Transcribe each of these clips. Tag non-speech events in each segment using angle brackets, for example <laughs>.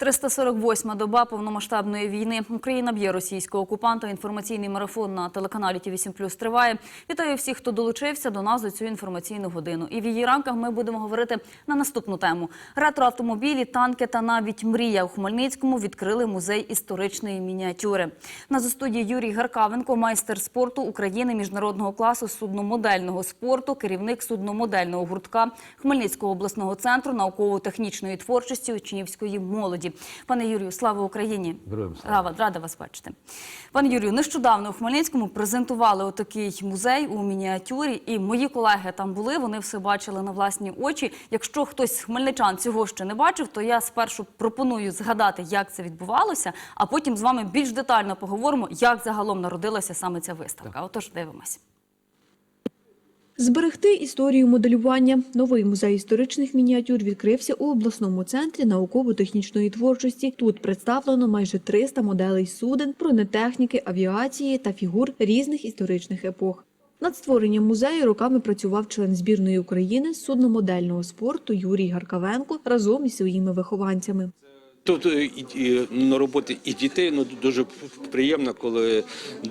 348-ма доба повномасштабної війни. Україна б'є російського окупанта. Інформаційний марафон на телеканалі ТІВІ 7 Плюс триває. Вітаю всіх, хто долучився до нас за цю інформаційну годину. І в її рамках ми будемо говорити на наступну тему: ретроавтомобілі, танки та навіть мрія у Хмельницькому відкрили музей історичної мініатюри. На студії Юрій Гаркавенко, майстер спорту України міжнародного класу судномодельного спорту, керівник судномодельного гуртка Хмельницького обласного центру науково-технічної творчості учнівської молоді. Пане Юрію, слава Україні! Героям слава. Рада вас бачити. Пане Юрію, нещодавно у Хмельницькому презентували отакий музей у мініатюрі, і мої колеги там були. Вони все бачили на власні очі. Якщо хтось з хмельничан цього ще не бачив, то я спершу пропоную згадати, як це відбувалося, а потім з вами більш детально поговоримо, як загалом народилася саме ця виставка. Отож, дивимось. Зберегти історію моделювання. Новий музей історичних мініатюр відкрився у обласному центрі науково-технічної творчості. Тут представлено майже 300 моделей суден, бронетехніки, авіації та фігур різних історичних епох. Над створенням музею роками працював член збірної України з судномодельного спорту Юрій Гаркавенко разом із своїми вихованцями. Тут е, і, на роботи і дітей ну дуже приємно, коли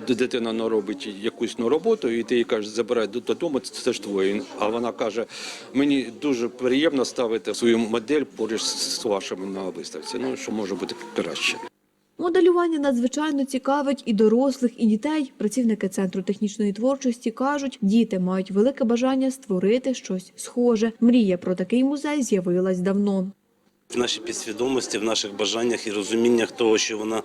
дитина ну, робить якусь ну, роботу, і ти їй кажеш, забирай додому, це ж твоє. А вона каже: мені дуже приємно ставити свою модель поруч з вашими на виставці. Ну що може бути краще. Моделювання надзвичайно цікавить і дорослих, і дітей. Працівники центру технічної творчості кажуть, діти мають велике бажання створити щось схоже. Мрія про такий музей з'явилась давно. В нашій підсвідомості, в наших бажаннях і розуміннях того, що вона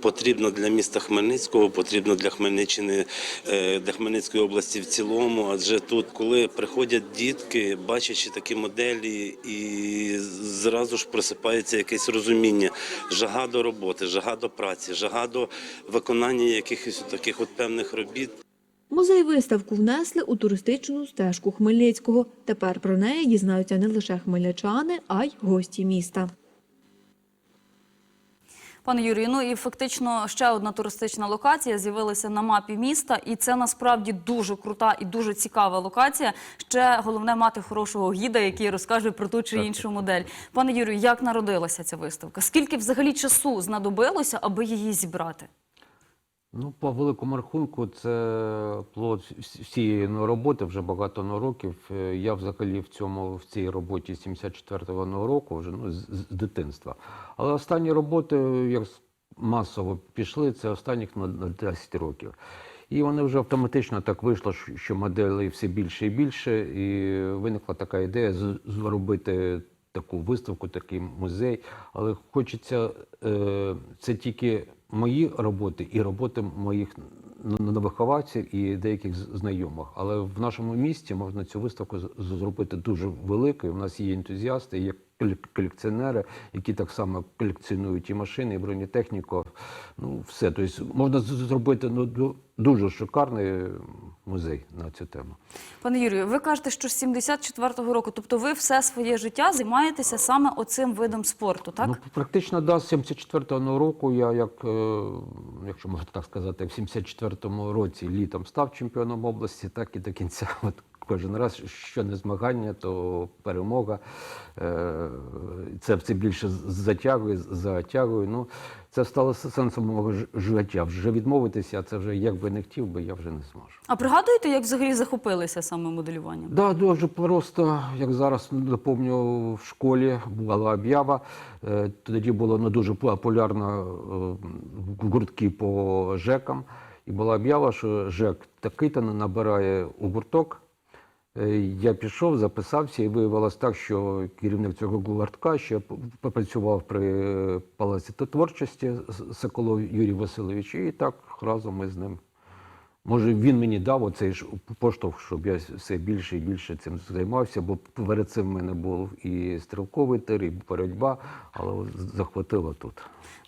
потрібна для міста Хмельницького, потрібна для Хмельниччини, е, для Хмельницької області в цілому. Адже тут, коли приходять дітки, бачачи такі моделі, і зразу ж просипається якесь розуміння, жага до роботи, жага до праці, жага до виконання якихось таких от певних робіт. Музей виставку внесли у туристичну стежку Хмельницького. Тепер про неї дізнаються не лише хмельничани, а й гості міста. Пане Юрію, ну і фактично ще одна туристична локація з'явилася на мапі міста, і це насправді дуже крута і дуже цікава локація. Ще головне мати хорошого гіда, який розкаже про ту чи іншу модель. Пане Юрію, як народилася ця виставка? Скільки взагалі часу знадобилося, аби її зібрати? Ну, по великому рахунку, це плод всієї ну, роботи вже багато ну, років. Е, Я взагалі в цьому в цій роботі з 74-го ну, року, вже ну, з, з дитинства. Але останні роботи, як масово пішли, це останніх ну, 10 років. І вони вже автоматично так вийшло, що моделей все більше і більше, і виникла така ідея зробити таку виставку, такий музей. Але хочеться е, це тільки мої роботи і роботи моїх н- н- і деяких знайомих. Але в нашому місті можна цю виставку зробити дуже великою. У нас є ентузіасти, є колекціонери, які так само колекціонують і машини, і бронетехніку. Ну, все. Тобто можна зробити ну, дуже шикарний музей на цю тему. Пане Юрію, ви кажете, що з 74-го року, тобто ви все своє життя займаєтеся саме оцим видом спорту, так? Ну, практично, да, з 74-го року я, як, е, якщо можна так сказати, в 74-му році літом став чемпіоном області, так і до кінця. От кожен раз, що не змагання, то перемога. Е, Це все більше затягує, затягує. Ну, це стало сенсом мого життя. Вже відмовитися, це вже як би не хотів би, я вже не зможу. А пригадуєте, як взагалі захопилися саме моделюванням? Да, дуже просто, як зараз напомню, в школі була об'ява. Е, Тоді було ну, дуже популярно е, гуртки по ЖЕКам. І була об'ява, що ЖЕК такий-то набирає у гурток. Е, Я пішов, записався, і виявилось так, що керівник цього гуртка ще попрацював при палаці творчості Соколов Юрій Васильович, і так разом ми з ним Може, він мені дав оцей ж поштовх, щоб я все більше і більше цим займався, бо перед цим в мене був і стрілковий тир, і боротьба, але захватило тут.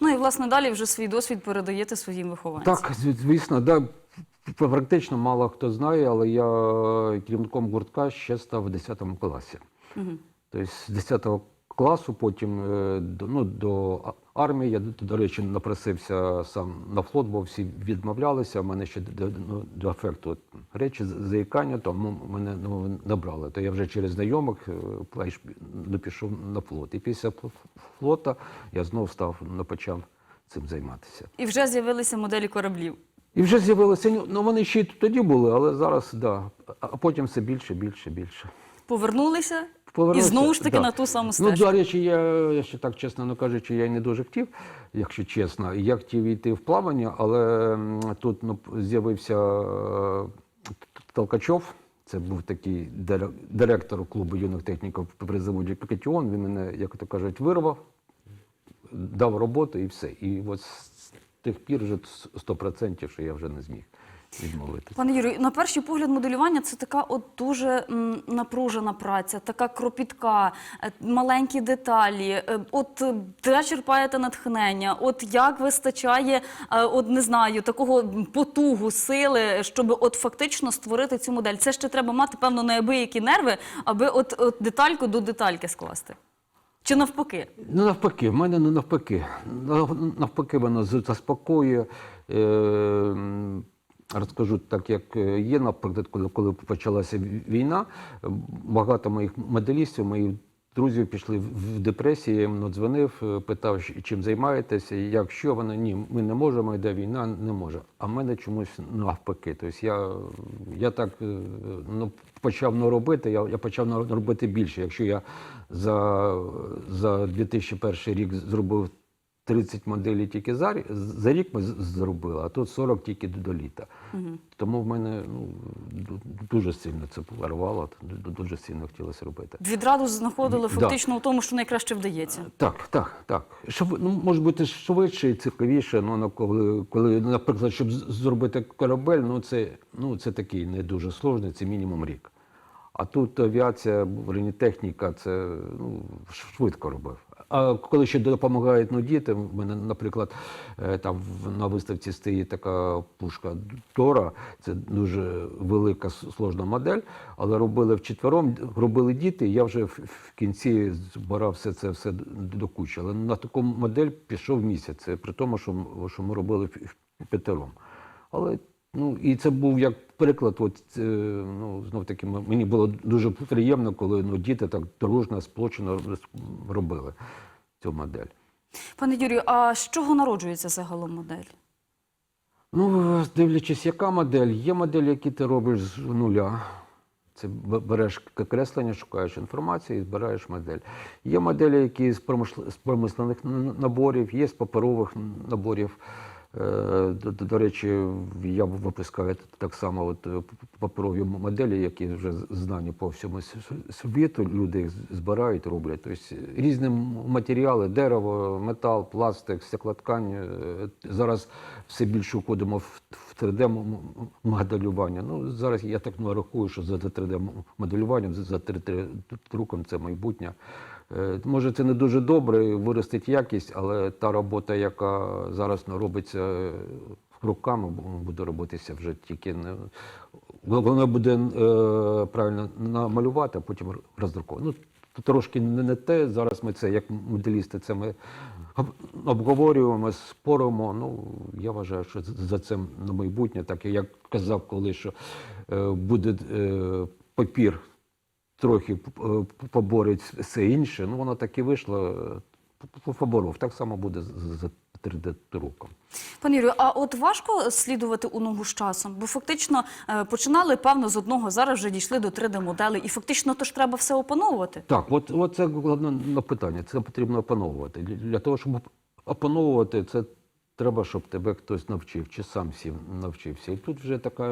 Ну і власне далі вже свій досвід передаєте своїм вихованцям. Так, звісно, да, практично мало хто знає, але я керівником гуртка ще став в 10 класі. Мгм. Тобто з 10 класу, потім е, до, ну, до армії. Я, до речі, напросився сам на флот, бо всі відмовлялися. У мене ще до, ну, до ефекту речі, заїкання, тому мене ну, набрали. То я вже через знайомих е, ну, пішов на флот. І після флота я знов став, ну, почав цим займатися. І вже з'явилися моделі кораблів. І вже з'явилися, ну, вони ще й тоді були, але зараз, да. А потім все більше, більше, більше. Повернулися і знову ж таки да. на ту саму Ну, до речі, я, я ще так чесно ну, кажучи, я й не дуже хотів, якщо чесно. Я хотів йти в плавання, але тут ну, з'явився е, Толкачов. Це був такий директор клубу юних техніків при заводі Пікетіон. Він мене, як то кажуть, вирвав, дав роботу і все. І от тих пір вже 100%, що я вже не зміг відмовитися. Пане Юрію, на перший погляд моделювання це така от дуже напружена праця, така кропітка, е, маленькі деталі. е, От е, де черпаєте натхнення? От як вистачає, от не знаю, такого потугу, сили, щоб от фактично створити цю модель? Це ще треба мати певно неабиякі нерви, аби от, от детальку до детальки скласти. Чи навпаки? Ну, навпаки, в мене не навпаки. Навпаки, воно заспокоює. Е, Розкажу так, як є, наприклад, коли, коли почалася війна, багато моїх моделістів, моїх друзів пішли в депресію, я їм дзвонив, е, питав, чим займаєтеся, як що вони, ні, ми не можемо, йде війна, не може. А в мене чомусь навпаки. Тобто я, я так е, ну, почав наробити, я, я почав наробити більше. Якщо я за, за 2001 рік зробив 30 моделей тільки за, рі- за рік ми зробили, а тут 40 тільки до, до літа. Тому в мене ну, дуже сильно це порвало, дуже сильно хотілося робити. Відраду знаходили Да. фактично у тому, що найкраще вдається. Так, так, так. Шв... Ну, може бути швидше і цікавіше, ну, на коли, коли, наприклад, щоб зробити корабель, ну це, ну, це такий не дуже сложний, це мінімум рік. А тут авіація, бронетехніка, це ну, швидко робив. А коли ще допомагають ну, діти, в мене, наприклад, е, там на виставці стоїть така пушка Тора, це дуже велика сложна модель, але робили вчетвером, робили діти, я вже в, кінці збирав все це все до кучі. Але на таку модель пішов місяць, при тому, що, ми робили п'ятером. Але ну і це був як приклад. От е, ну знов таки мені було дуже приємно, коли ну діти так дружно, сплочено робили цю модель. Пане Юрію, а з чого народжується загалом модель? Ну, дивлячись, яка модель, є моделі, які ти робиш з нуля. Це береш креслення, шукаєш інформацію і збираєш модель. Є моделі, які з промислених наборів, є з паперових наборів. Е, До, до, речі, я випускаю так само от е, паперові моделі, які вже знані по всьому світу. Люди їх збирають, роблять. Тобто різні матеріали, дерево, метал, пластик, стеклоткань. Е, Зараз все більше входимо в, в 3D-моделювання. Ну, зараз я так ну, рахую, що за 3D-моделюванням, за 3D-друком це майбутнє. Е, Може, це не дуже добре, виростить якість, але та робота, яка зараз робиться е, руками, буде робитися вже тільки не вона буде е, правильно намалювати, а потім роздруковувати. Ну, трошки не, не те. Зараз ми це, як моделісти, це ми обговорюємо, споримо. Ну, я вважаю, що за це на майбутнє, так як казав коли, що е, буде е, папір трохи е, поборить все інше. Ну, воно так і вийшло. е, Поборов. Так само буде з з 3D-друком. Пане Юрію, а от важко слідувати у ногу з часом? Бо фактично е, починали, певно, з одного, зараз вже дійшли до 3D-моделей. І фактично то ж треба все опановувати. Так, от, от це головне на питання. Це потрібно опановувати. Для того, щоб опановувати, це треба, щоб тебе хтось навчив, чи сам сів навчився. І тут вже такий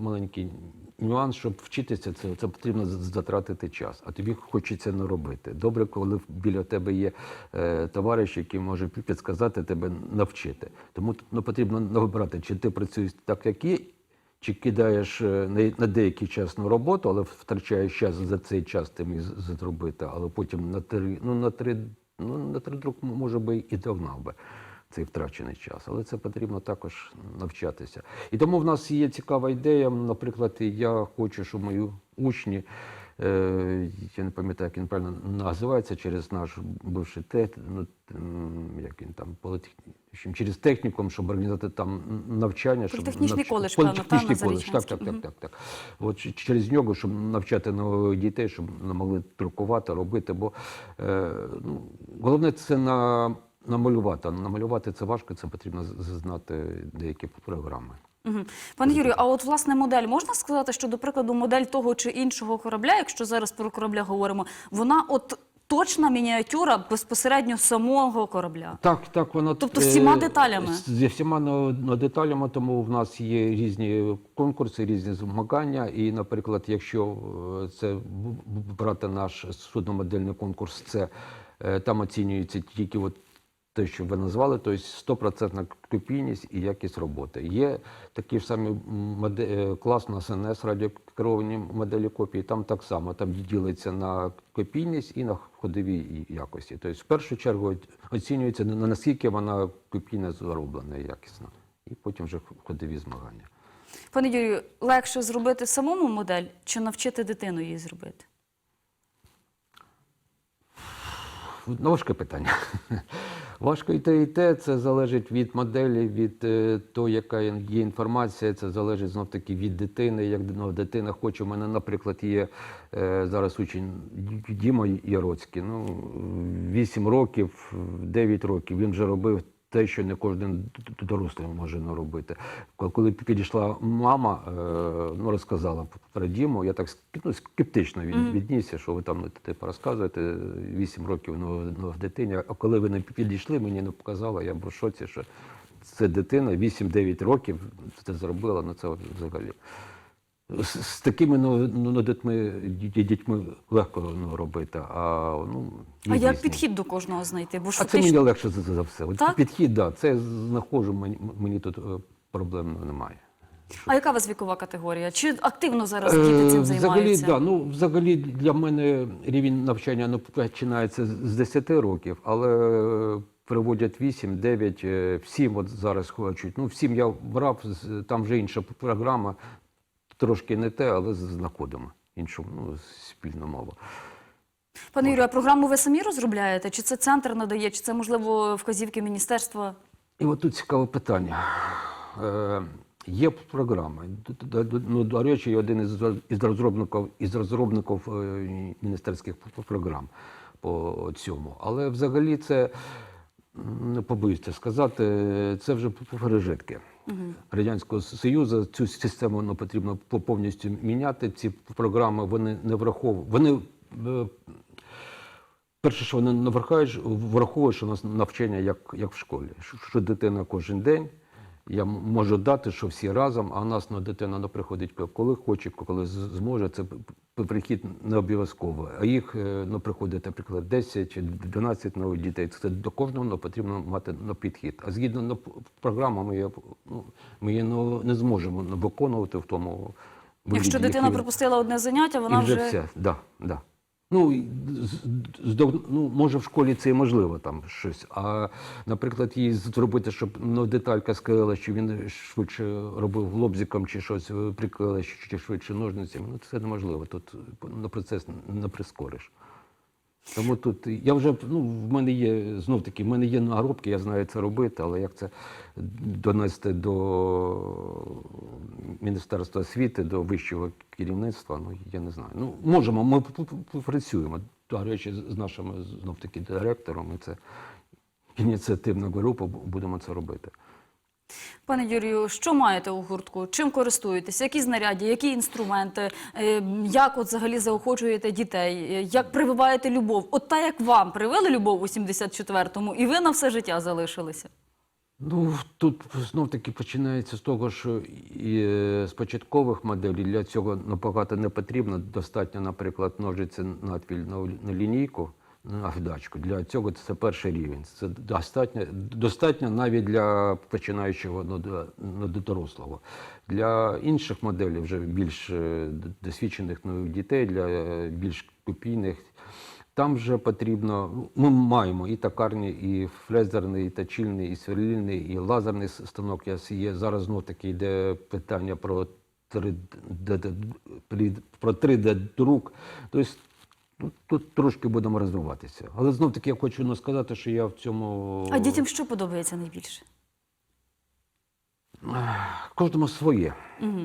маленький нюанс, щоб вчитися, це, це потрібно затратити час. А тобі хочеться не робити. Добре, коли біля тебе є е, товариш, який може підказати тебе навчити. Тому ну, потрібно вибрати, чи ти працюєш так, як є, чи кидаєш е, на, деякий час на роботу, але втрачаєш час за цей час ти міг зробити, але потім на три, ну на три, ну на три друк може би і догнав би цей втрачений час. Але це потрібно також навчатися. І тому в нас є цікава ідея. Наприклад, я хочу, щоб мої учні е, я не пам'ятаю, як він правильно називається, через наш бивший ТЕТ, ну, як він там, політехнічний, через технікум, щоб організувати там навчання. щоб Політехнічний навч- коледж, певно, Політехнічний та, коледж, так, так, так, так, так. От через нього, щоб навчати нових дітей, щоб могли друкувати, робити. Бо е, ну, головне це на, намалювати. Намалювати це важко, це потрібно знати деякі програми. Пане Юрію, а от власне модель можна сказати, що до прикладу модель того чи іншого корабля, якщо зараз про корабля говоримо, вона от точна мініатюра безпосередньо самого корабля. Так, так, воно Тобто всіма деталями? з- Зі всіма деталями, тому в нас є різні конкурси, різні змагання. І, наприклад, якщо е, це брати наш судномодельний конкурс, це е, там оцінюється тільки от те, що ви назвали, тобто стопроцентна копійність і якість роботи. Є такі ж самі моде- е, клас на СНС радіокеровані моделі копії. Там так само там ділиться на копійність і на ходові якості. Тобто, в першу чергу оцінюється на наскільки вона копійно зароблена і якісна, і потім вже ходові змагання. Пане Юрію, легше зробити самому модель чи навчити дитину її зробити? Ну, важке питання. <laughs> Важко і те, і те. Це залежить від моделі, від е, того, яка є інформація. Це залежить знов таки від дитини. Як ну, дитина хоче. У мене, наприклад, є е, зараз учень Діма Яроцький. Ну, 8 років, 9 років. Він вже робив те, що не кожен дорослий може не робити. Коли- підійшла мама, е, ну розказала про Діму, я так ну, скептично від, віднісся, що ви там ну, типу, розказуєте 8 років ну, ну, в дитині. А коли ви не підійшли, мені не показали, я був в шоці, що це дитина 8-9 років це зробила, ну це взагалі. З, з такими ну, ну, ну, дітьми, дітьми легко ну, робити, а ну А як різні. підхід до кожного знайти? Бо ж А це мені легше за, за все. От Так? підхід, да, це знаходжу, мені, мені тут е, проблем немає. А яка у вас вікова категорія? Чи активно зараз діти цим Е, Взагалі, да, ну, взагалі для мене рівень навчання ну, починається з- з 10 років, але приводять 8, 9, е, всім от зараз хочуть. Ну, всім я брав, там вже інша програма, трошки не те, але знаходимо іншу ну, спільну мову. Пане Юрію, а програму ви самі розробляєте? Чи це центр надає, чи це, можливо, вказівки міністерства? І от тут цікаве питання. Е, є д- Ну, до речі, я один із, розробників, із розробників е, міністерських програм по цьому. Але взагалі це, не побоюсь це сказати, це вже пережитки. Радянського Союзу цю систему ну, потрібно по- повністю міняти. Ці програми вони не враховують. Вони е, Перше, що вони не враховують, враховують, що у нас навчання як, як в школі. Що дитина кожен день. Я можу дати, що всі разом, а у нас ну, дитина не приходить коли хоче, коли зможе. Це прихід не обов'язково. А їх е, ну, приходить, наприклад, 10 чи 12 нових дітей. Це до кожного ну, потрібно мати ну, підхід. А згідно ну, п- програми, ми, ну, ми її ну, не зможемо ну, виконувати в тому. Якщо дитина який- пропустила одне заняття, вона і вже, вже все, да, да. Ну, ну, може, в школі це і можливо там щось. А, наприклад, їй зробити, щоб ну, деталька склеїла, що він швидше робив лобзиком чи щось е, приклеїла, чи швидше ножницями. Ну, це неможливо. Тут на процес не прискориш. Тому тут я вже ну, в мене є знов таки, в мене є наробки, я знаю це робити, але як це донести до Міністерства освіти, до вищого керівництва, ну я не знаю. Ну, можемо, ми працюємо. До речі, з нашими знов таки директором, і це ініціативна група, будемо це робити. Пане Юрію, що маєте у гуртку? Чим користуєтесь? Які знаряддя, які інструменти? Е, Як от взагалі заохочуєте дітей? Е, Як прививаєте любов? От та як вам привили любов у 74-му, і ви на все життя залишилися? Ну, тут знов таки починається з того, що і е, з початкових моделей для цього набагато не потрібно. Достатньо, наприклад, ножиці надвіль на, на лінійку, на. Для цього це перший рівень. Це достатньо, достатньо навіть для починаючого ну, до, ну, дорослого. Для інших моделей, вже більш е, досвідчених ну, дітей, для більш копійних. Там вже потрібно, ну, ми маємо і токарні, і фрезерний, і точильний, і сверлильний, і лазерний станок. Я Є. Зараз знов таки йде питання про 3D, про 3D-друк. Тобто ну, тут трошки будемо розвиватися. Але знов таки я хочу ну, сказати, що я в цьому. А дітям що подобається найбільше? Кожному своє. Угу.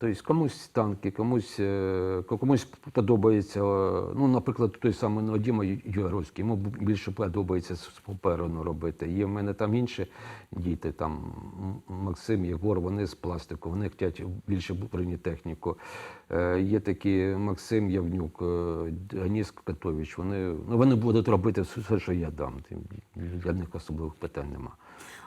Тобто комусь танки, комусь, е, комусь подобається, е, ну, наприклад, той самий ну, Діма Юровський, йому більше подобається з поперену робити. Є в мене там інші діти, там Максим, Єгор, вони з пластику, вони хочуть більше бронетехніку. Е, Є такі Максим Явнюк, е, Аніс Катович, вони, ну, вони будуть робити все, що я дам. Для них особливих питань нема.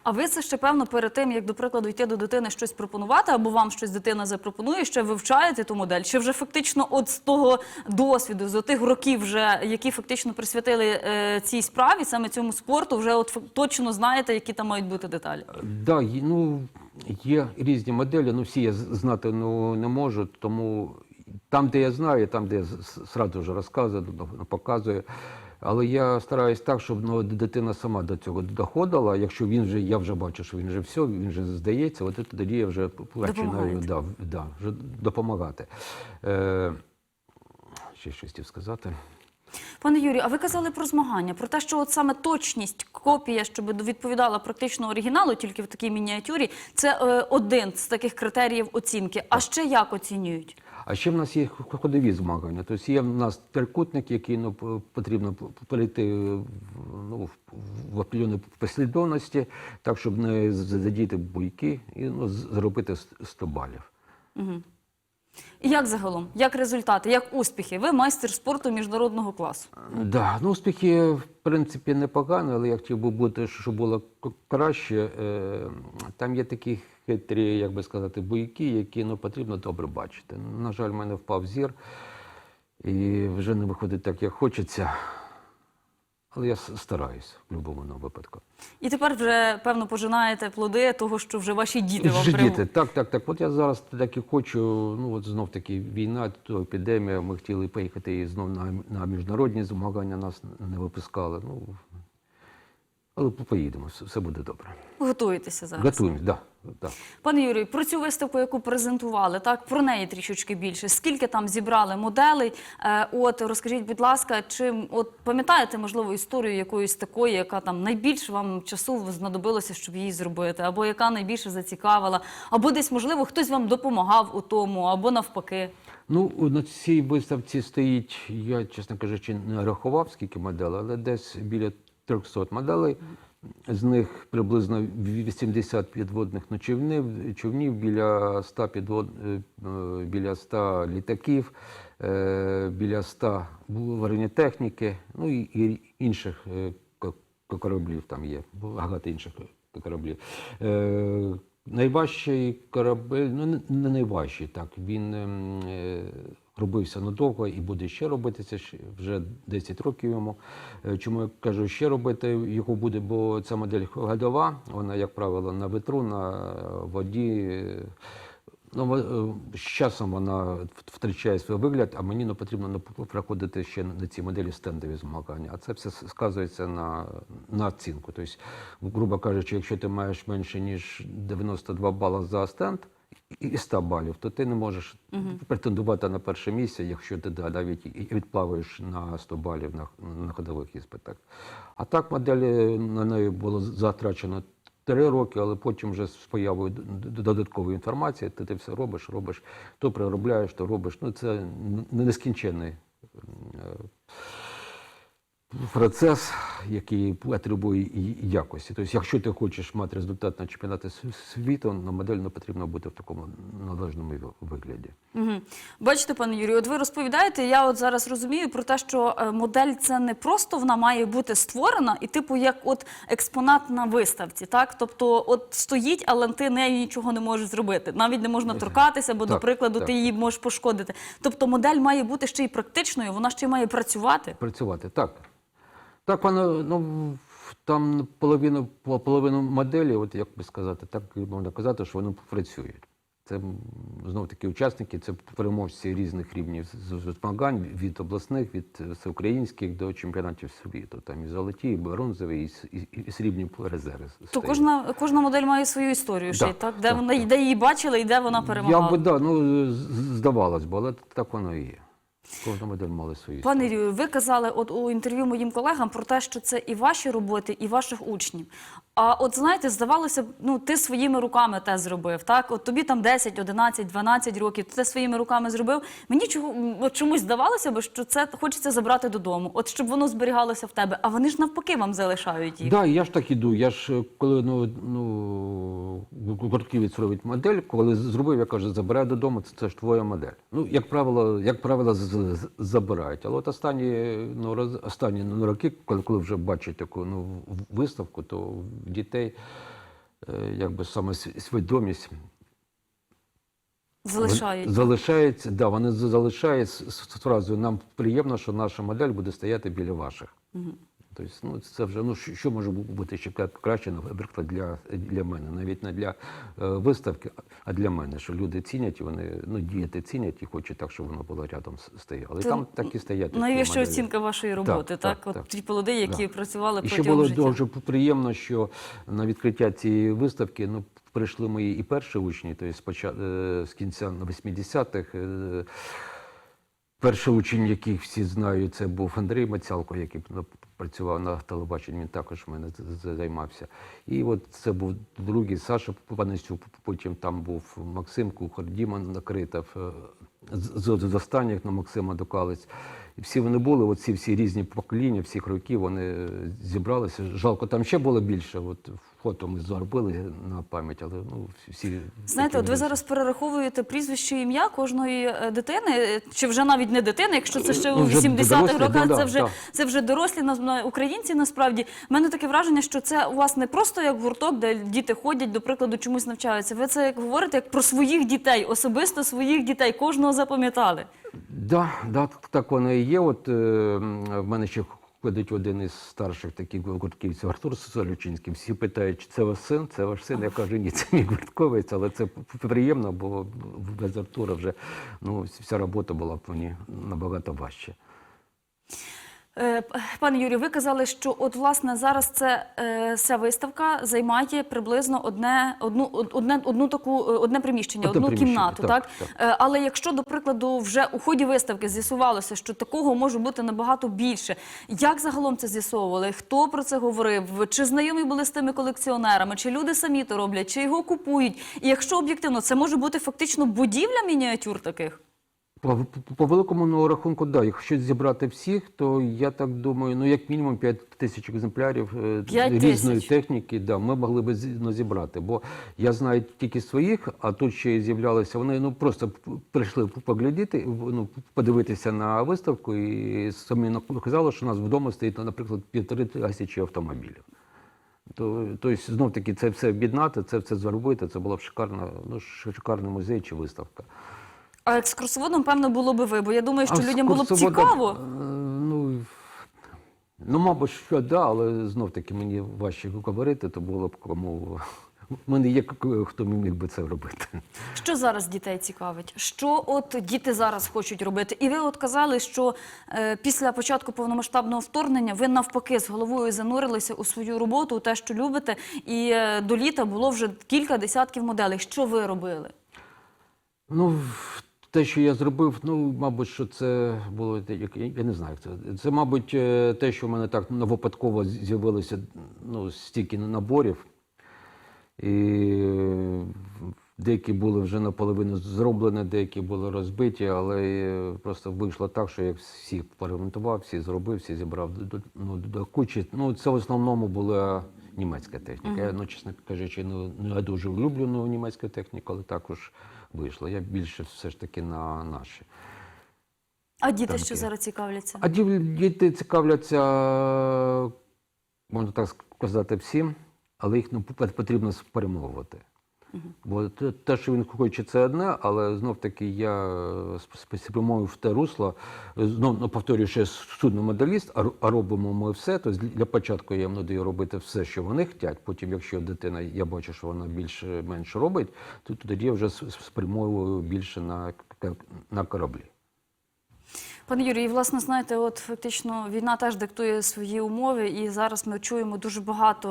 А ви це ще певно перед тим, як до прикладу йти до дитини щось пропонувати, або вам щось дитина запропонує, ще вивчаєте ту модель? Чи вже фактично от з того досвіду, з тих років, вже які фактично присвятили е, цій справі, саме цьому спорту, вже от точно знаєте, які там мають бути деталі? Да, ну, є різні моделі, ну всі я знати ну, не можу, тому там, де я знаю, там, де я зразу вже розказую, ну, показую. Але я стараюсь так, щоб ну, дитина сама до цього доходила. Якщо він вже, я вже бачу, що він вже все, він вже здається, от тоді я вже починаю да, да, вже допомагати. Е, ще щось сказати. Пане Юрію, а ви казали про змагання, про те, що от саме точність копія, щоб відповідала практично оригіналу, тільки в такій мініатюрі, це е, один з таких критеріїв оцінки. А ще як оцінюють? А ще в нас є ходові змагання. Тобто є в нас трикутник, який ну, потрібно перейти ну, в- определеній послідовності, так, щоб не задіяти буйки і ну, зробити 100 балів. Як загалом? Як результати, як успіхи? Ви майстер спорту міжнародного класу. Да, ну, успіхи, в принципі, непогані, але я хотів би бути, щоб було краще. Е, Там є такі хитрі, як би сказати, бойки, які ну, потрібно добре бачити. На жаль, в мене впав зір, і вже не виходить так, як хочеться. Але я стараюсь в будь-якому випадку. І тепер вже певно пожинаєте плоди того, що вже ваші діти вам Вже діти, так, так, так. От я зараз так і хочу. Ну от знов таки війна, то епідемія. Ми хотіли поїхати і знов на, на міжнародні змагання. Нас не випускали. Ну але поїдемо, все, буде добре. Готуєтеся зараз. Готуємось, да, да. Пане Юрію, про цю виставку, яку презентували, так про неї трішечки більше. Скільки там зібрали моделей? Е, от розкажіть, будь ласка, чи от пам'ятаєте можливо історію якоїсь такої, яка там найбільше вам часу знадобилося, щоб її зробити, або яка найбільше зацікавила, або десь можливо хтось вам допомагав у тому, або навпаки. Ну, на цій виставці стоїть, я, чесно кажучи, не рахував, скільки моделей, але десь біля 300 моделей. З них приблизно 80 підводних ночівнів, човнів, біля 100, підвод, е, біля 100 літаків, е, біля 100 бронетехніки, ну і, інших е, кораблів там є, багато інших кораблів. Найважчий корабель, ну не- найважчий, так. Він ем, робився надовго і буде ще робитися вже 10 років йому. Е, Чому я кажу ще робити його буде, бо ця модель годова, вона, як правило, на ветру, на воді. е, Ну, е, з часом вона втрачає свій вигляд, а мені ну, потрібно ну, проходити ще на цій моделі стендові змагання. А це все сказується на, на оцінку. Тобто, грубо кажучи, якщо ти маєш менше ніж 92 бали за стенд і 100 балів, то ти не можеш претендувати на перше місце, якщо ти да, навіть відплаваєш на 100 балів на, на ходових іспитах. А так моделі на неї було затрачено три роки, але потім вже з появою додаткової інформації, ти, ти все робиш, робиш, то переробляєш, то робиш. Ну, це н- нескінченний е, процес, який потребує якості. Тобто, якщо ти хочеш мати результат на чемпіонаті світу, на модель не потрібно бути в такому належному вигляді. Угу. Бачите, пане Юрію, от ви розповідаєте, я от зараз розумію про те, що е, модель це не просто вона має бути створена, і типу як от експонат на виставці, так? Тобто, от стоїть, але ти нею нічого не можеш зробити. Навіть не можна торкатися, бо, до прикладу, так. ти її можеш пошкодити. Тобто модель має бути ще й практичною, вона ще й має працювати. Працювати, так. Так, воно, ну, там половину, по- половину моделі, от як би сказати, так можна казати, що вони працюють. Це знов таки учасники, це переможці різних рівнів змагань від обласних, від е, всеукраїнських до чемпіонатів світу. Там і золоті, і бронзові, і, і, і срібні резерви. То кожна, кожна модель має свою історію, ще й, Так, так? Де, так, вона, так. де її бачили і де вона перемагала. Я би да, ну здавалось би, але так воно і є. Кожна модель свої Пане. Юрію, ви казали от у інтерв'ю моїм колегам про те, що це і ваші роботи, і ваших учнів. А от знаєте, здавалося б, ну ти своїми руками те зробив. Так, от тобі там 10, 11, 12 років, ти те своїми руками зробив. Мені чого от чомусь здавалося б, що це хочеться забрати додому, от щоб воно зберігалося в тебе. А вони ж навпаки вам залишають їх. Да, я ж так іду. Я ж е, коли ну, ну гуртківець робить модель, коли зробив, я кажу, забирай додому, це, це ж твоя модель. Ну, як правило, як правило, з- з- забирають. Але от останні ну роз, останні ну, роки, коли, коли вже бачать таку ну виставку, то дітей е, якби саме свідомість Залишають. залишається. Да, вони залишають з, фразою нам приємно, що наша модель буде стояти біля ваших. Тобто, ну, це вже ну, що, може бути ще краще, наприклад, для, для мене, навіть не для е, виставки, а для мене, що люди цінять, вони ну, діяти цінять і хочуть так, щоб воно було рядом стояло. І Це там так і стоять. моделі. оцінка вашої роботи, так? так, От так. ті плоди, які Да. працювали І ще було дуже приємно, що на відкриття цієї виставки ну, прийшли мої і перші учні, тобто спочатку з кінця 80-х. е, Перший учень, яких всі знають, це був Андрій Мацялко, який ну, працював на телебаченні, він також в мене займався. І от це був другий Саша Панасюк, потім там був Максим Кухар, Діман Накритов, е, з, останніх на Максима Докалець. І всі вони були, от ці всі різні покоління, всіх років вони зібралися. Жалко, там ще було більше. От фото ми зробили на пам'ять, але ну всі Знаєте, от ви зараз перераховуєте прізвище ім'я кожної е, дитини, чи вже навіть не дитини, якщо це ще у вже 80-х роках, да, це вже да. це вже дорослі на- на- українці. Насправді У мене таке враження, що це у вас не просто як гурток, де діти ходять, до прикладу, чомусь навчаються. Ви це як говорите як про своїх дітей, особисто своїх дітей, кожного запам'ятали. Да, да, так- воно і є. От е, в мене ще ходить один із старших таких гуртківців Артур Солючинський. Всі питають, чи це ваш син, це ваш син. Я кажу, ні, це мій гуртковець, але це приємно, бо без Артура вже ну, вся робота була б мені набагато важче. Е, Пане Юрію, ви казали, що от власне зараз це е, ця виставка займає приблизно одне одну одне одну таку е, одне приміщення, Одне одну приміщення, кімнату. Так, так, Е, але якщо до прикладу вже у ході виставки з'ясувалося, що такого може бути набагато більше. Як загалом це з'ясовували? Хто про це говорив? Чи знайомі були з тими колекціонерами? Чи люди самі то роблять? Чи його купують? І якщо об'єктивно, це може бути фактично будівля мініатюр таких? По, по, по великому ну, рахунку, да, якщо зібрати всіх, то я так думаю, ну як мінімум 5 тисяч екземплярів е, П'ять різної тисяч? техніки, да, ми могли зі- ну, зібрати. Бо я знаю тільки своїх, а тут ще й з'являлися. Вони ну просто прийшли поглядіти, ну подивитися на виставку, і самі казали, що у нас вдома стоїть, ну, наприклад, півтори тисячі автомобілів. То, тобто, знов таки, це все об'єднати, це все зробити. Це була б шикарна, ну, шикарний музей чи виставка. А екскурсоводом, певно, було би ви, бо я думаю, що людям було б цікаво. Е, Ну, ну, мабуть, що да, але знов таки мені важче говорити, то було б кому. У мене є хто міг би це робити. Що зараз дітей цікавить? Що от діти зараз хочуть робити? І ви от казали, що е, після початку повномасштабного вторгнення ви навпаки з головою занурилися у свою роботу, у те, що любите, і е, до літа було вже кілька десятків моделей. Що ви робили? Ну, те, що я зробив, ну, мабуть, що це було я не знаю, як це. Це, мабуть, е, те, що в мене так ну, випадково з'явилося ну, стільки наборів. І деякі були вже наполовину зроблені, деякі були розбиті, але е, просто вийшло так, що я всіх перемонтував, всі зробив, всі зібрав до, ну, до кучі. Ну, це в основному була німецька техніка. Я, ну, чесно кажучи, ну, не дуже люблю ну, німецьку техніку, але також вийшло. Я більше все ж таки на наші. А діти Танки. що зараз цікавляться? А діти цікавляться, можна так сказати, всім, але їх ну, потрібно спрямовувати. Бо те, що він хоче, це одне, але знов таки я е, спрямую в те русло. Знов ну, повторюю, що я судномоделіст, а, а робимо ми все. Тобто для початку я даю робити все, що вони хочуть. Потім, якщо дитина, я бачу, що вона більше-менше робить, то тоді я вже спрямовую більше на, на кораблі. Пане Юрій, і, власне, знаєте, от фактично війна теж диктує свої умови, і зараз ми чуємо дуже багато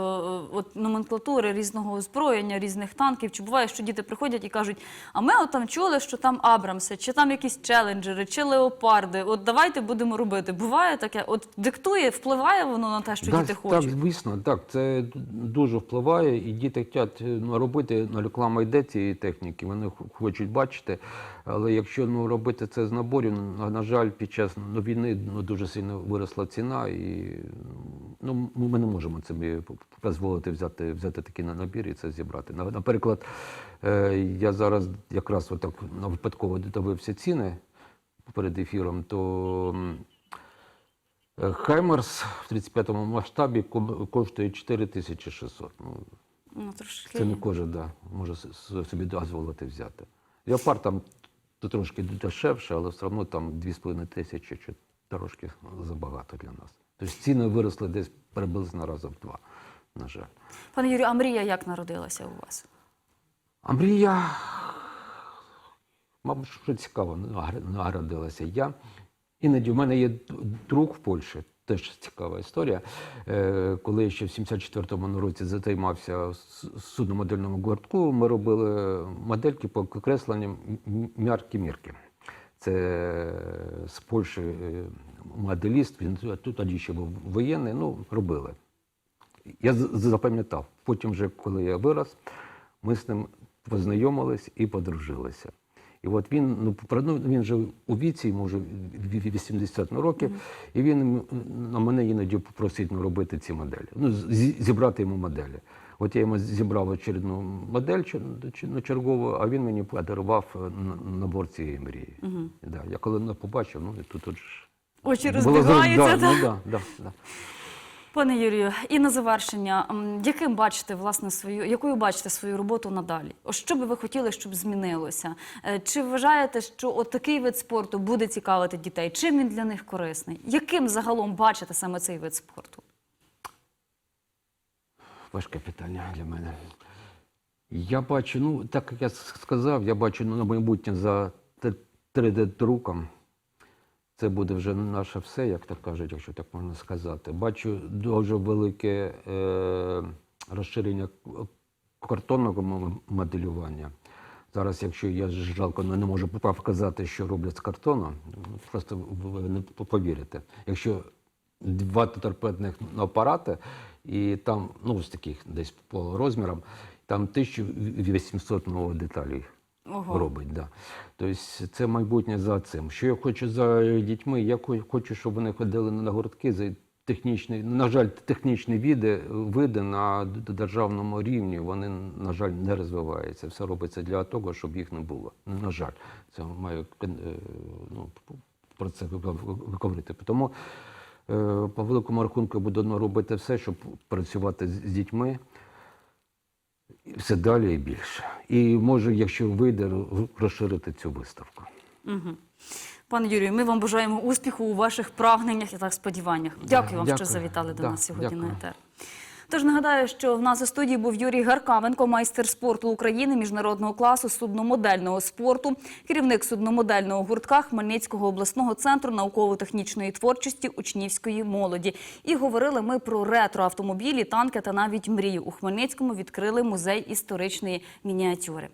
е, от номенклатури різного озброєння, різних танків. Чи буває, що діти приходять і кажуть: а ми от там чули, що там Абрамси, чи там якісь челенджери, чи леопарди. От давайте будемо робити. Буває таке, от диктує, впливає воно на те, що Да, діти Так, звісно, так. Це дуже впливає, і діти хочуть ну, робити, ну, реклама йде цієї техніки, вони хочуть бачити. Але якщо ну, робити це з наборів, на, на жаль, під час ну, війни ну, дуже сильно виросла ціна, і ну, ми не можемо собі дозволити взяти, взяти такий на- набір і це зібрати. Наприклад, е, я зараз якраз отак ну, випадково дивився ціни перед ефіром, то. Е, Хаймерс в 35-му масштабі коштує 4600. Ну, Ну, трошки. це не кожен да, може собі дозволити взяти. Леопард там то трошки дешевше, але все одно там 2,5 тисячі чи трошки забагато для нас. Тобто ціни виросли десь приблизно раза в два, на жаль. Пане Юрію, а мрія як народилася у вас? А мрія, мабуть, що цікаво, народилася наградилася я. Іноді в мене є друг в Польщі, теж цікава історія. Е, Коли я ще в 74-му році займався с- судномодельному гуртку, ми робили модельки по кресленням м'ярки-мірки. Це з Польщі е, моделіст, він тут тоді ще був воєнний, ну, робили. Я запам'ятав. Потім, вже, коли я вирос, ми з ним познайомились і подружилися. І от він, ну, ну, він же у віці, йому вже ві- 80 років, і він на мене іноді попросить ну, робити ці моделі, ну, зібрати йому моделі. От я йому зібрав очередну модель ну, чергову, а він мені подарував е, набор цієї мрії. Да, я коли побачив, ну і тут, тут ж Очі розбігаються. да, ну, да, да, да. Пане Юрію, і на завершення, яким бачите власне свою, якою бачите свою роботу надалі? Ось що би ви хотіли, щоб змінилося? Е, Чи вважаєте, що от такий вид спорту буде цікавити дітей? Чим він для них корисний? Яким загалом бачите саме цей вид спорту? Важке питання для мене. Я бачу, ну, так як я сказав, я бачу ну, на майбутнє за 3D-друком. Це буде вже наше все, як так кажуть, якщо так можна сказати. Бачу дуже велике е, розширення картонного моделювання. Зараз, якщо я жалко не не можу показати, що роблять з картону, ну, просто ви не повірите. Якщо два торпедних апарати, і там, ну, ось таких десь по розмірам, там 1800 нових деталей Ого. робить. Да. Тобто це майбутнє за цим. Що я хочу за дітьми? Я хо- хочу, щоб вони ходили на гуртки за технічні, на жаль, технічні види, види на державному рівні, вони, на жаль, не розвиваються. Все робиться для того, щоб їх не було. На жаль, це маю е, ну, про це говорити. Тому е, по великому рахунку буду ну, робити все, щоб працювати з дітьми. Все далі і більше. І може, якщо вийде, розширити цю виставку. Угу. Пане Юрію, ми вам бажаємо успіху у ваших прагненнях і так сподіваннях. Дякую вам, що завітали до дякую. нас сьогодні дякую. на етер. Тож нагадаю, що в нас у студії був Юрій Гаркавенко, майстер спорту України міжнародного класу судномодельного спорту, керівник судномодельного гуртка Хмельницького обласного центру науково-технічної творчості учнівської молоді. І говорили ми про ретро автомобілі, танки та навіть мрію. У Хмельницькому відкрили музей історичної мініатюри.